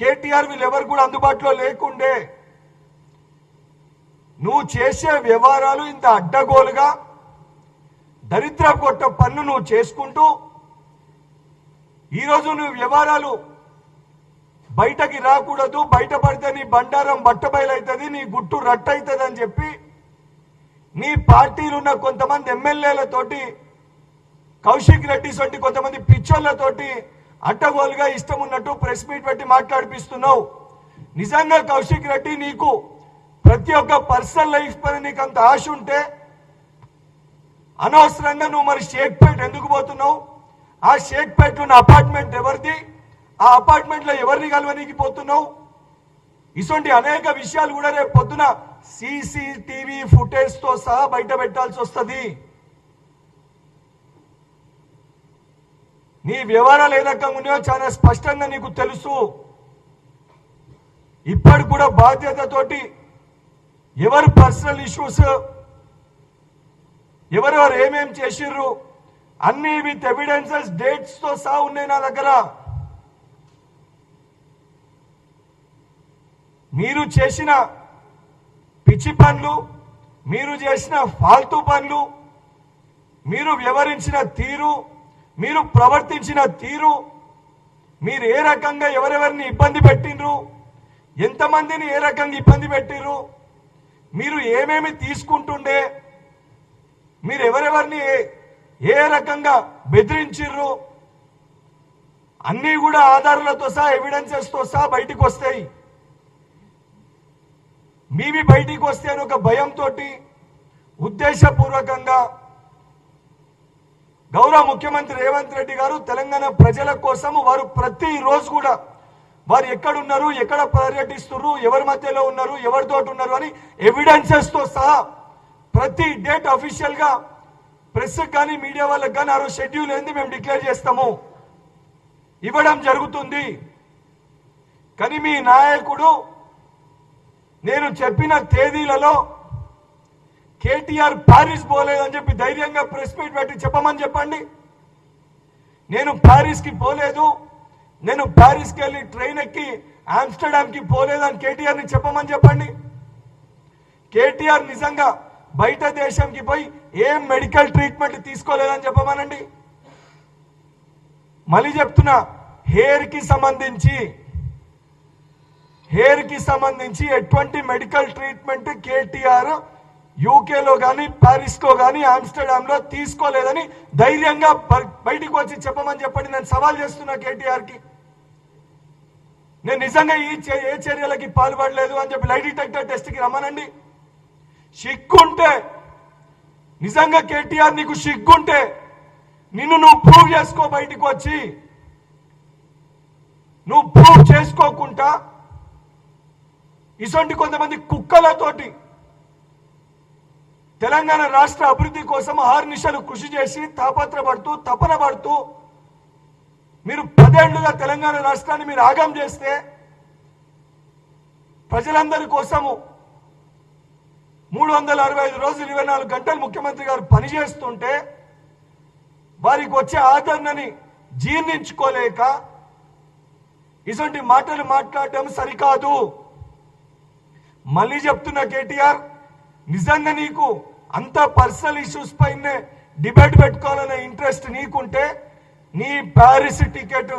కేటీఆర్ వీళ్ళెవరు కూడా అందుబాటులో లేకుండే. నువ్వు చేసే వ్యవహారాలు ఇంత అడ్డగోలుగా దరిద్ర కొట్ట పన్ను నువ్వు చేసుకుంటూ ఈరోజు నువ్వు వ్యవహారాలు బయటకి రాకూడదు బయట పడితే నీ బండారం బట్టబయలవుతుంది నీ గుట్టు రట్టయితుంది అని చెప్పి నీ పార్టీలు ఉన్న కొంతమంది ఎమ్మెల్యేలతోటి కౌశిక్ రెడ్డి వంటి కొంతమంది పిచ్చోళ్ళతోటి అడ్డగోలుగా ఇష్టం ఉన్నట్టు ప్రెస్ మీట్ పెట్టి మాట్లాడిపిస్తున్నావు. నిజంగా కౌశిక్ రెడ్డి నీకు ప్రతి ఒక్క పర్సనల్ లైఫ్ పైన నీకు అంత ఆశ ఉంటే అనవసరంగా నువ్వు మరి షేక్పేట్ ఎందుకు పోతున్నావు? ఆ షేక్పేట్ ఉన్న అపార్ట్మెంట్ ఎవరిది? ఆ అపార్ట్మెంట్లో ఎవరిని కలవనీకి పోతున్నావు? ఇటువంటి అనేక విషయాలు కూడా రేపు పొద్దున సీసీటీవీ ఫుటేజ్తో సహా బయట పెట్టాల్సి వస్తుంది. నీ వివరాలు ఏ రకంగా ఉన్నాయో చాలా స్పష్టంగా నీకు తెలుసు. ఇప్పటికి కూడా బాధ్యతతోటి ఎవరు పర్సనల్ ఇష్యూస్ ఎవరెవరు ఏమేం చేసిర్రు అన్ని విత్ ఎవిడెన్సెస్ డేట్స్తో సహా ఉన్నాయి నా దగ్గర. మీరు చేసిన పిచ్చి పనులు మీరు చేసిన ఫాల్తూ పనులు మీరు వ్యవహరించిన తీరు మీరు ప్రవర్తించిన తీరు మీరు ఏ రకంగా ఎవరెవరిని ఇబ్బంది పెట్టిండ్రు ఎంతమందిని ఏ రకంగా ఇబ్బంది పెట్టిరు మీరు ఏమేమి తీసుకుంటుండే మీరు ఎవరెవరిని ఏ- ఏ రకంగా బెదిరించిర్రు అన్నీ కూడా ఆధారాలతో సహా ఎవిడెన్సెస్తో సహా బయటికి వస్తాయి. మీవి బయటికి వస్తే అని ఒక భయంతో ఉద్దేశపూర్వకంగా గౌరవ ముఖ్యమంత్రి రేవంత్ రెడ్డి గారు తెలంగాణ ప్రజల కోసం వారు ప్రతి రోజు కూడా వారు ఎక్కడున్నారు ఎక్కడ పర్యటిస్తున్నారు ఎవరి మధ్యలో ఉన్నారు ఎవరితోటి ఉన్నారు అని ఎవిడెన్సెస్తో సహా ప్రతి డేట్ అఫీషియల్గా ప్రెస్ కానీ మీడియా వాళ్ళకి కానీ ఆ రోజు షెడ్యూల్ ఏంది మేము డిక్లేర్ చేస్తాము. ఇవ్వడం జరుగుతుంది. కానీ మీ నాయకుడు నేను చెప్పిన తేదీలలో కేటీఆర్ ప్యారిస్ పోలేదని చెప్పి ధైర్యంగా ప్రెస్ మీట్ పెట్టి చెప్పమని చెప్పండి. నేను ప్యారిస్కి పోలేదు. నేను ప్యారిస్కి వెళ్ళి ట్రైన్ ఎక్కి ఆమ్స్టర్డామ్కి పోలేదు పోలేదని కేటీఆర్ని చెప్పమని చెప్పండి. కేటీఆర్ నిజంగా బయట దేశంకి పోయి ఏం మెడికల్ ట్రీట్మెంట్ తీసుకోలేదని చెప్పమనండి. మళ్ళీ చెప్తున్నా హెయిర్కి సంబంధించి హెయిర్కి సంబంధించి ఎటువంటి మెడికల్ ట్రీట్మెంట్ కేటీఆర్ యూకేలో కానీ ప్యారిస్లో కానీ ఆమ్స్టర్డామ్లో తీసుకోలేదని ధైర్యంగా బయటికి వచ్చి చెప్పమని చెప్పండి. నేను సవాల్ చేస్తున్నా కేటీఆర్కి. నేను నిజంగా ఈ చే- ఏ చర్యలకి పాల్పడలేదు అని చెప్పి లై డిటెక్టర్ టెస్ట్కి రమ్మనండి. సిగ్గుంటే నిజంగా కేటీఆర్ నీకు సిగ్గుంటే నిన్ను నువ్వు ప్రూవ్ చేసుకో బయటికి వచ్చి. నువ్వు ప్రూవ్ చేసుకోకుండా ఇటువంటి కొంతమంది కుక్కలతోటి తెలంగాణ రాష్ట్ర అభివృద్ధి కోసం ఆర్నిశలు కృషి చేసి తాపత్రపడుతూ తపన పడుతూ మీరు పదేళ్ళుగా తెలంగాణ రాష్ట్రాన్ని మీరు ఆగం చేస్తే ప్రజలందరి కోసము మూడు వందల అరవై ఐదు రోజులు ఇరవై నాలుగు గంటలు ముఖ్యమంత్రి గారు పనిచేస్తుంటే వారికి వచ్చే ఆదరణని జీర్ణించుకోలేక ఇటువంటి మాటలు మాట్లాడటం సరికాదు. మళ్ళీ చెప్తున్న కేటీఆర్ నిజంగా నీకు అంత పర్సనల్ ఇష్యూస్ పైనే డిబేట్ పెట్టుకోవాలనే ఇంట్రెస్ట్ నీకుంటే నీ ప్యారిస్ టికెట్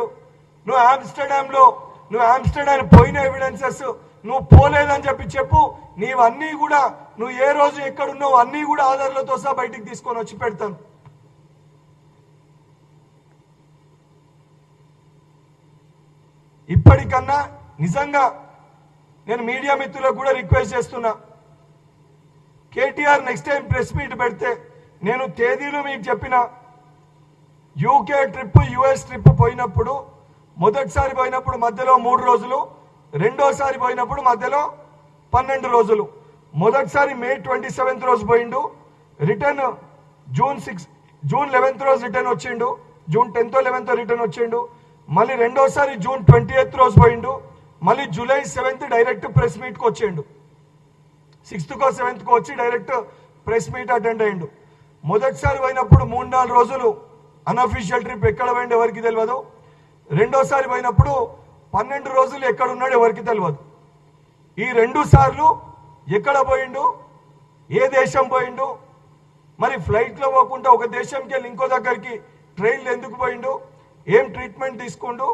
నువ్వు ఆమ్స్టర్డామ్లో నువ్వు ఆమ్స్టర్డామ్ పోయిన ఎవిడెన్సెస్ నువ్వు పోలేదని చెప్పి చెప్పు నీవన్నీ కూడా నువ్వు ఏ రోజు ఎక్కడున్నావు అన్నీ కూడా ఆధార్లతో సహా బయటికి తీసుకొని వచ్చి పెడతాను. ఇప్పటికన్నా నిజంగా నేను మీడియా మిత్రులకు కూడా రిక్వెస్ట్ చేస్తున్నా KTR next time press meet పెడితే నేను తేదీలు మీకు చెప్పిన యూకే ట్రిప్ యుఎస్ ట్రిప్ పోయినప్పుడు మొదటిసారి పోయినప్పుడు మధ్యలో మూడు రోజులు రెండోసారి పోయినప్పుడు మధ్యలో పన్నెండు రోజులు. మొదటిసారి మే ట్వంటీ సెవెంత్ రోజు పోయిండు. Return June six June eleventh రోజు రిటర్న్ వచ్చిండు. జూన్ టెన్త్ లెవెన్త్ రిటర్న్ వచ్చిండు. మళ్ళీ రెండోసారి జూన్ ట్వంటీ ఎయిత్ రోజు పోయిండు. మళ్ళీ జూలై సెవెంత్ డైరెక్ట్ ప్రెస్ మీట్కి వచ్చిండు. సిక్స్త్ కో సెవెంత్ కో వచ్చి డైరెక్ట్ ప్రెస్ మీట్ అటెండ్ అయ్యిండు. మొదటిసారి పోయినప్పుడు మూడు నాలుగు రోజులు అన్అఫీషియల్ ట్రిప్ ఎక్కడ పోయిండు ఎవరికి తెలియదు రెండోసారి పోయినప్పుడు పన్నెండు రోజులు ఎక్కడ ఉన్నాడు ఎవరికి తెలియదు ఈ రెండు సార్లు ఎక్కడ పోయిండు ఏ దేశం పోయిండు మరి ఫ్లైట్లో పోకుండా ఒక దేశంకి వెళ్ళి ఇంకో దగ్గరికి ట్రైన్లు ఎందుకు పోయిండు ఏం ట్రీట్మెంట్ తీసుకుండు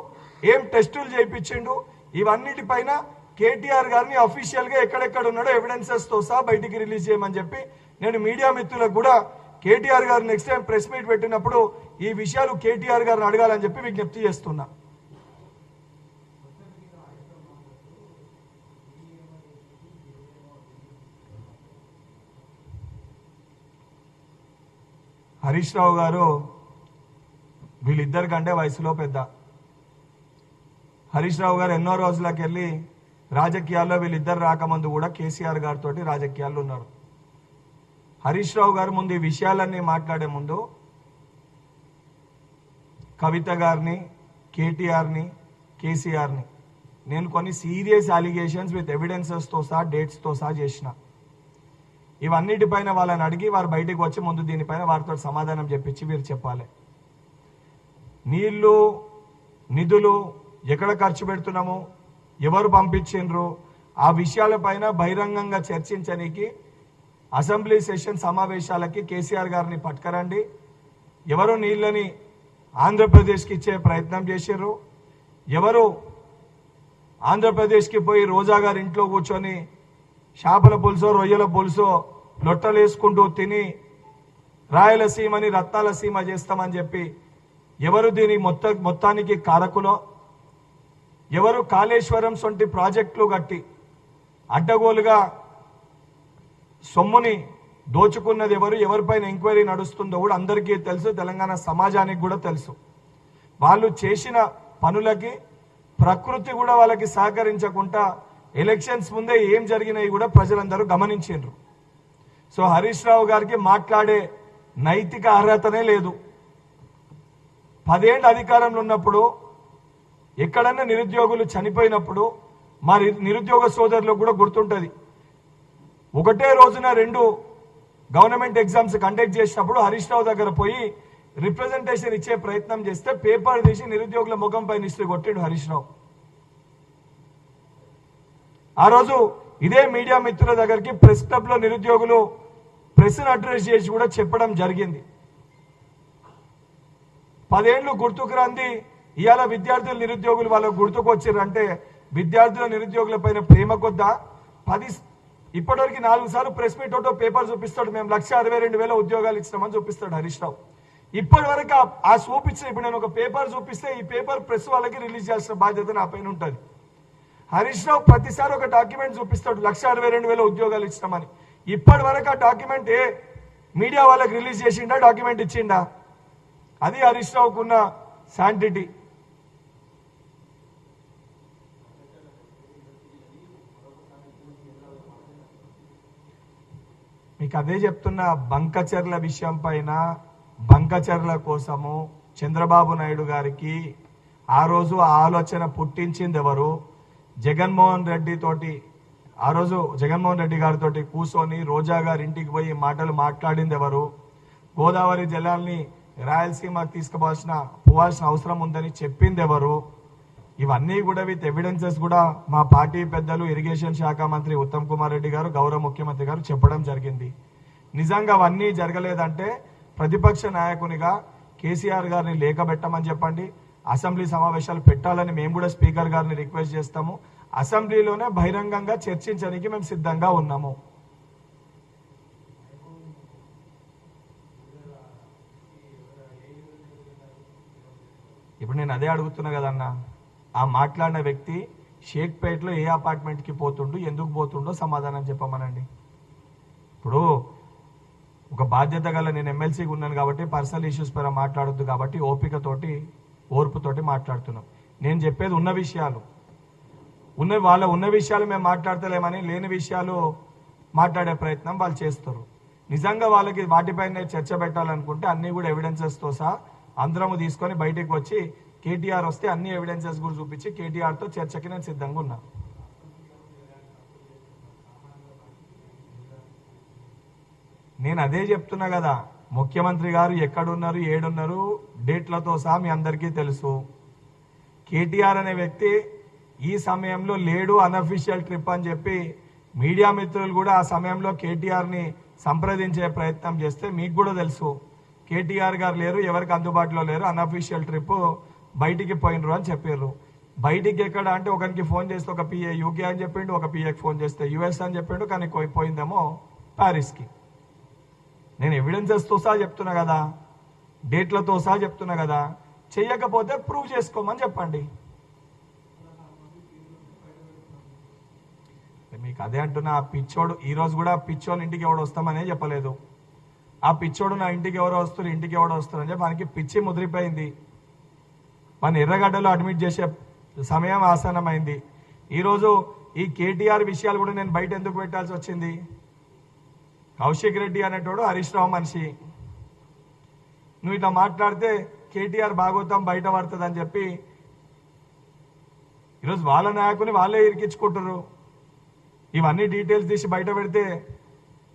ఏం టెస్టులు చేయించిండు ఇవన్నిటిపైన కేటీఆర్ గారిని అఫీషియల్గా ఎక్కడెక్కడ ఉన్నాడో ఎవిడెన్సెస్తో సహా బయటికి రిలీజ్ చేయమని చెప్పి నేను మీడియా మిత్రులకు కూడా కేటీఆర్ గారు నెక్స్ట్ టైం ప్రెస్ మీట్ పెట్టినప్పుడు ఈ విషయాలు కేటీఆర్ గారిని అడగాలని చెప్పి విజ్ఞప్తి చేస్తున్నా. హరీష్ రావు గారు వీళ్ళిద్దరికంటే వయసులో పెద్ద. హరీష్ రావు గారు ఎన్నో రోజులకు వెళ్ళి రాజకీయాల్లో వీళ్ళిద్దరు రాకముందు కూడా కేసీఆర్ గారితో రాజకీయాల్లో ఉన్నారు. హరీష్ రావు గారు ముందు ఈ విషయాలన్నీ మాట్లాడే ముందు కవిత గారిని కేటీఆర్ని కేసీఆర్ని నేను కొన్ని సీరియస్ అలిగేషన్స్ విత్ ఎవిడెన్సెస్తో సహా డేట్స్తో సహా చేసిన. ఇవన్నిటిపైన వాళ్ళని అడిగి వారు బయటకు వచ్చి ముందు దీనిపైన వారితో సమాధానం చెప్పించి మీరు చెప్పాలి. నీళ్ళు నిధులు ఎక్కడ ఖర్చు పెడుతున్నాము? ఎవరు పంపించిండ్రు? ఆ విషయాలపైన బహిరంగంగా చర్చించడానికి అసెంబ్లీ సెషన్ సమావేశాలకి కేసీఆర్ గారిని పట్టుకరండి. ఎవరు నీళ్ళని ఆంధ్రప్రదేశ్కి ఇచ్చే ప్రయత్నం చేశారు ఎవరు ఆంధ్రప్రదేశ్కి పోయి రోజా గారి ఇంట్లో కూర్చొని చేపల పులుసో రొయ్యల పులుసో లొట్టలు వేసుకుంటూ తిని రాయలసీమని రత్నాల సీమ చేస్తామని చెప్పి ఎవరు దీని మొత్త మొత్తానికి కారకులో? ఎవరు కాళేశ్వరం సొంటి ప్రాజెక్టులు కట్టి అడ్డగోలుగా సొమ్ముని దోచుకున్నది ఎవరు ఎవరిపైన ఎంక్వైరీ నడుస్తుందో కూడా అందరికీ తెలుసు తెలంగాణ సమాజానికి కూడా తెలుసు. వాళ్ళు చేసిన పనులకి ప్రకృతి కూడా వాళ్ళకి సహకరించకుండా ఎలక్షన్స్ ముందే ఏం జరిగినాయి కూడా ప్రజలందరూ గమనించారు సో హరీష్ రావు గారికి మాట్లాడే నైతిక అర్హతనే లేదు. పదేళ్ళు అధికారంలో ఉన్నప్పుడు ఎక్కడన్నా నిరుద్యోగులు చనిపోయినప్పుడు మా నిరుద్యోగ సోదరులకు కూడా గుర్తుంటుంది. ఒకటే రోజున రెండు గవర్నమెంట్ ఎగ్జామ్స్ కండక్ట్ చేసినప్పుడు హరీష్ రావు దగ్గర పోయి రిప్రజెంటేషన్ ఇచ్చే ప్రయత్నం చేస్తే పేపర్ తీసి నిరుద్యోగుల ముఖం పైన ఇస్తూ కొట్టిండు హరీష్ రావు. ఆ రోజు ఇదే మీడియా మిత్రుల దగ్గరికి ప్రెస్ క్లబ్లో నిరుద్యోగులు ప్రెస్ను అడ్రస్ చేసి కూడా చెప్పడం జరిగింది. పదేళ్ళు గుర్తుకు రంది ఇవాళ విద్యార్థులు నిరుద్యోగులు వాళ్ళకు గుర్తుకొచ్చారు అంటే విద్యార్థుల నిరుద్యోగుల పైన ప్రేమ కొద్దా? పది ఇప్పటివరకు నాలుగు సార్లు ప్రెస్ మీట్ ఒకటో పేపర్ చూపిస్తాడు మేము లక్ష అరవై రెండు వేల ఉద్యోగాలు ఇచ్చినామని చూపిస్తాడు హరీష్ రావు. ఇప్పటి వరకు ఆ- చూపించిన ఇప్పుడు నేను ఒక పేపర్ చూపిస్తే ఈ పేపర్ ప్రెస్ వాళ్ళకి రిలీజ్ చేసిన బాధ్యత నా పైన ఉంటుంది. హరీష్ రావు ప్రతిసారి ఒక డాక్యుమెంట్ చూపిస్తాడు లక్ష అరవై రెండు వేల ఉద్యోగాలు ఇచ్చినామని. ఇప్పటి వరకు ఆ డాక్యుమెంట్ ఏ మీడియా వాళ్ళకి రిలీజ్ చేసిండా డాక్యుమెంట్ ఇచ్చిండా? అది హరీష్ రావుకున్న శాంటిటీ. మీకు అదే చెప్తున్న బంకచర్ల విషయం పైన బంకచర్ల కోసము చంద్రబాబు నాయుడు గారికి ఆ రోజు ఆ ఆలోచన పుట్టించింది ఎవరు? జగన్మోహన్ రెడ్డి తోటి ఆ రోజు జగన్మోహన్ రెడ్డి గారితో కూర్చొని రోజా గారి ఇంటికి పోయి మాటలు మాట్లాడింది ఎవరు? గోదావరి జలాల్ని రాయలసీమకు తీసుకుపోవాల్సిన పోవాల్సిన అవసరం ఉందని చెప్పింది ఎవరు? ఇవన్నీ కూడా విత్ ఎవిడెన్సెస్ కూడా మా పార్టీ పెద్దలు ఇరిగేషన్ శాఖ మంత్రి ఉత్తమ్ కుమార్ రెడ్డి గారు గౌరవ ముఖ్యమంత్రి గారు చెప్పడం జరిగింది. నిజంగా అవన్నీ జరగలేదంటే ప్రతిపక్ష నాయకునిగా కేసీఆర్ గారిని లేఖ పెట్టమని చెప్పండి. అసెంబ్లీ సమావేశాలు పెట్టాలని మేము కూడా స్పీకర్ గారిని రిక్వెస్ట్ చేస్తాము. అసెంబ్లీలోనే బహిరంగంగా చర్చించడానికి మేము సిద్ధంగా ఉన్నాము. ఇప్పుడు నేను అదే అడుగుతున్నా కదన్నా? ఆ మాట్లాడిన వ్యక్తి షేక్పేట్లో ఏ అపార్ట్మెంట్కి పోతుండు ఎందుకు పోతుండో సమాధానం చెప్పమనండి. ఇప్పుడు ఒక బాధ్యత గల నేను ఎమ్మెల్సీగా ఉన్నాను కాబట్టి పర్సనల్ ఇష్యూస్ పైన మాట్లాడొద్దు కాబట్టి ఓపికతోటి ఓర్పుతోటి మాట్లాడుతున్నాం. నేను చెప్పేది ఉన్న విషయాలు. ఉన్న వాళ్ళ ఉన్న విషయాలు మేము మాట్లాడతలేమని లేని విషయాలు మాట్లాడే ప్రయత్నం వాళ్ళు చేస్తారు. నిజంగా వాళ్ళకి వాటిపైన చర్చ పెట్టాలనుకుంటే అన్ని కూడా ఎవిడెన్సెస్తో సహా అందరము తీసుకొని బయటికి వచ్చి కేటీఆర్ వస్తే అన్ని ఎవిడెన్సెస్ కూడా చూపించి కేటీఆర్తో చర్చకి నేను సిద్ధంగా ఉన్నా. నేను అదే చెప్తున్నా కదా ముఖ్యమంత్రి గారు ఎక్కడున్నారు ఏడున్నారు డేట్లతో సహా మీ అందరికీ తెలుసు. కేటీఆర్ అనే వ్యక్తి ఈ సమయంలో లేడు అనఫీషియల్ ట్రిప్ అని చెప్పి మీడియా మిత్రులు కూడా ఆ సమయంలో కేటీఆర్ని సంప్రదించే ప్రయత్నం చేస్తే మీకు కూడా తెలుసు. కేటీఆర్ గారు లేరు ఎవరికి అందుబాటులో లేరు అనఫీషియల్ ట్రిప్ బయటికి పోయినరు అని చెప్పారు బయటికి ఎక్కడ అంటే ఒకరికి ఫోన్ చేస్తే ఒక పిఏ యూకే అని చెప్పిండు ఒక పిఏకి ఫోన్ చేస్తే యుఎస్ అని చెప్పిండు కానీ పోయిందేమో ప్యారిస్కి. నేను ఎవిడెన్సెస్తో సహా చెప్తున్నా కదా డేట్లతో సహా చెప్తున్నా కదా చెయ్యకపోతే ప్రూవ్ చేసుకోమని చెప్పండి. మీకు అదే అంటున్నా ఆ పిచ్చోడు ఈరోజు కూడా పిచ్చోని ఇంటికి ఎవడు వస్తామనే చెప్పలేదు. ఆ పిచ్చోడు నా ఇంటికి ఎవరో వస్తారు ఇంటికి ఎవడో వస్తారు అని చెప్పి మనకి పిచ్చి ముదిరిపోయింది. మన ఎర్రగడ్డలో అడ్మిట్ చేసే సమయం ఆసన్నమైంది. ఈరోజు ఈ కేటీఆర్ విషయాలు కూడా నేను బయట ఎందుకు పెట్టాల్సి వచ్చింది? కౌశిక్ రెడ్డి అనేటోడు హరీష్ రావు మనిషి. నువ్వు ఇట్లా మాట్లాడితే కేటీఆర్ భాగవతం బయట పడుతుంది అని చెప్పి ఈరోజు వాళ్ళ నాయకుని వాళ్ళే ఇరికించుకుంటారు ఇవన్నీ డీటెయిల్స్ తీసి బయట పెడితే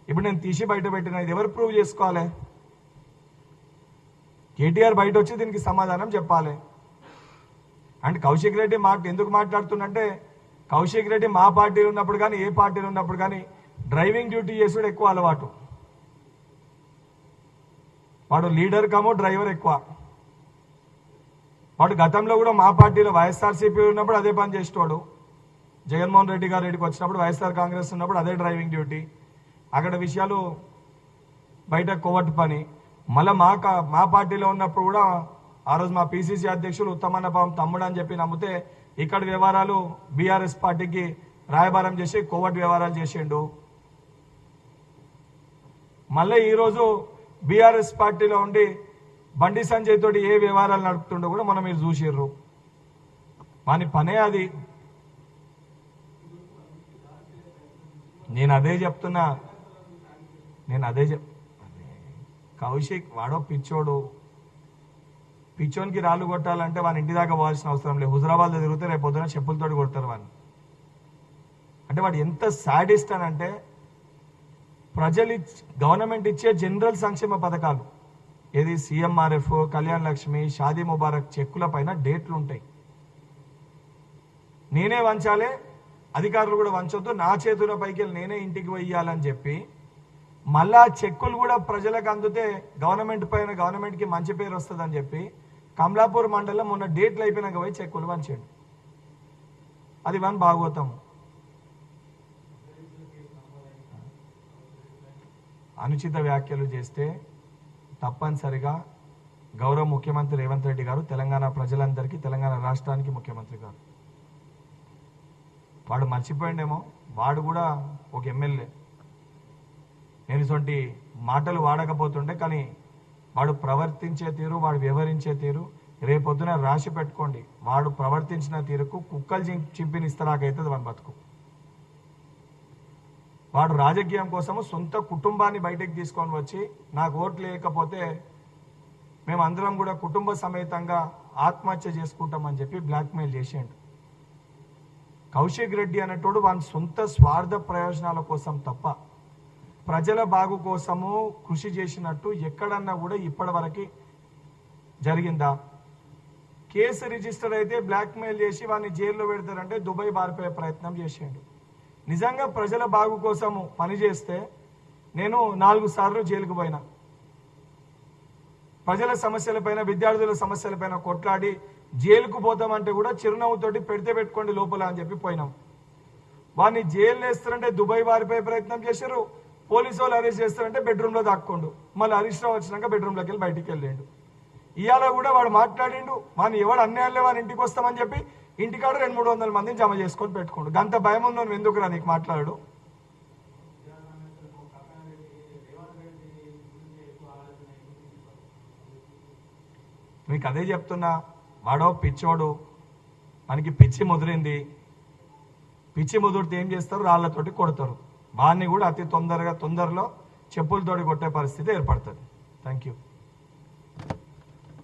ఇప్పుడు నేను తీసి బయట పెట్టిన ఇది ఎవరు ప్రూవ్ చేసుకోవాలి? కేటీఆర్ బయట వచ్చి దీనికి సమాధానం చెప్పాలి. అండ్ కౌశిక్ రెడ్డి మాకు ఎందుకు మాట్లాడుతుందంటే కౌశిక్ రెడ్డి మా పార్టీలో ఉన్నప్పుడు కానీ ఏ పార్టీలో ఉన్నప్పుడు కానీ డ్రైవింగ్ డ్యూటీ చేసుడు ఎక్కువ అలవాటు. వాడు లీడర్ కమో డ్రైవర్ ఎక్కువ. వాడు గతంలో కూడా మా పార్టీలో వైఎస్ఆర్సీపీ ఉన్నప్పుడు అదే పని చేసేవాడు జగన్మోహన్ రెడ్డి గారు రెడ్డికి వచ్చినప్పుడు వైఎస్ఆర్ కాంగ్రెస్ ఉన్నప్పుడు అదే డ్రైవింగ్ డ్యూటీ. అక్కడ విషయాలు బయట కోవట్ పని. మళ్ళీ మా కా- మా పార్టీలో ఉన్నప్పుడు కూడా ఆ రోజు మా పిసిసి అధ్యక్షులు ఉత్తమన్న పాపం తమ్ముడు అని చెప్పి నమ్మితే ఇక్కడ వ్యవహారాలు బీఆర్ఎస్ పార్టీకి రాయబారం చేసి కోవట్ వ్యవహారాలు చేసిండు. మళ్ళీ ఈరోజు బీఆర్ఎస్ పార్టీలో ఉండి బండి సంజయ్ తోటి ఏ వ్యవహారాలు నడుపుతుండో కూడా మనం మీరు చూసిర్రు. వాని పనే అది. నేను అదే చెప్తున్నా. నేను అదే చెప్ కౌశిక్ వాడో పిచ్చోడు. పిచ్చోనికి రాళ్ళు కొట్టాలంటే వాని ఇంటి దాకా పోవాల్సిన అవసరం లేదు. హుజరాబాద్ తిరిగితే రేపు పొద్దున చెప్పులతోటి కొడతారు వాడిని అంటే వాడు ఎంత సాడిస్ట్ అని అంటే ప్రజలు గవర్నమెంట్ ఇచ్చే జనరల్ సంక్షేమ పథకాలు. ఏది సీఎంఆర్ఎఫ్ కళ్యాణ్ లక్ష్మి షాదీ ముబారక్ చెక్కుల పైన డేట్లు ఉంటాయి. నేనే వంచాలే అధికారులు కూడా వంచొద్దు నా చేతుల పైకి వెళ్ళి నేనే ఇంటికి వెయ్యాలని చెప్పి మళ్ళా చెక్కులు కూడా ప్రజలకు అందితే గవర్నమెంట్ పైన గవర్నమెంట్కి మంచి పేరు వస్తుందని చెప్పి కమలాపూర్ మండలం మొన్న డేట్లు అయిపోయినాక పోయి చెక్ వంచాడు అది వన్ భాగవతం. అనుచిత వ్యాఖ్యలు చేస్తే తప్పనిసరిగా గౌరవ ముఖ్యమంత్రి రేవంత్ రెడ్డి గారు తెలంగాణ ప్రజలందరికీ తెలంగాణ రాష్ట్రానికి ముఖ్యమంత్రి గారు. వాడు మర్చిపోయిండేమో. వాడు కూడా ఒక ఎమ్మెల్యే. నేను ఇటువంటి మాటలు వాడకపోతుండే కానీ వాడు ప్రవర్తించే తీరు వాడు వ్యవహరించే తీరు. రేపొద్దున రాసి పెట్టుకోండి. వాడు ప్రవర్తించిన తీరుకు కుక్కలు చింపిన ఇస్తలాకైతుంది వాని బతుకు. వాడు రాజకీయం కోసము సొంత కుటుంబాన్ని బయటకు తీసుకొని వచ్చి నాకు ఓట్లు లేకపోతే మేము అందరం కూడా కుటుంబ సమేతంగా ఆత్మహత్య చేసుకుంటామని చెప్పి బ్లాక్మెయిల్ చేసిండు. కౌశిక్ రెడ్డి అనేటోడు వాని సొంత స్వార్థ ప్రయోజనాల కోసం తప్ప ప్రజల బాగు కోసము కృషి చేసినట్టు ఎక్కడన్నా కూడా ఇప్పటివరకు జరిగిందా? కేసు రిజిస్టర్ అయితే బ్లాక్మెయిల్ చేసి వాడిని జైల్లో పెడతారంటే దుబాయ్ బారిపోయే ప్రయత్నం చేసిండు. నిజంగా ప్రజల బాగు కోసము పనిచేస్తే నేను నాలుగు సార్లు జైలుకు పోయినా. ప్రజల సమస్యలపైన విద్యార్థుల సమస్యలపైన కొట్లాడి జైలుకు పోతామంటే కూడా చిరునవ్వుతోటి పెడితే పెట్టుకోండి లోపల అని చెప్పి పోయినాం. వాడిని జైలు వేస్తారంటే దుబాయ్ వారిపై ప్రయత్నం చేశారు. పోలీసు వాళ్ళు అరెస్ట్ చేస్తారంటే బెడ్రూమ్లో దాక్కోండు. మళ్ళీ హరీష్ రావు వచ్చినాక బెడ్రూమ్లోకి వెళ్ళి బయటికి వెళ్ళిండు. ఇవాళ కూడా వాడు మాట్లాడిండు మన ఎవడు అన్యాయాలే వాని ఇంటికి వస్తామని చెప్పి ఇంటికాడ రెండు మూడు వందల మందిని జమ చేసుకొని పెట్టుకోండు. గంత భయం ఉన్నాను ఎందుకురా నీకు మాట్లాడు? మీకు అదే చెప్తున్నా వాడో పిచ్చోడు మనకి పిచ్చి ముదిరింది. పిచ్చి ముదిరితే ఏం చేస్తారు? రాళ్ళతోటి కొడతారు. వాడిని కూడా అతి తొందరగా తొందరలో చెప్పులతోటి కొట్టే పరిస్థితి ఏర్పడుతుంది. Thank you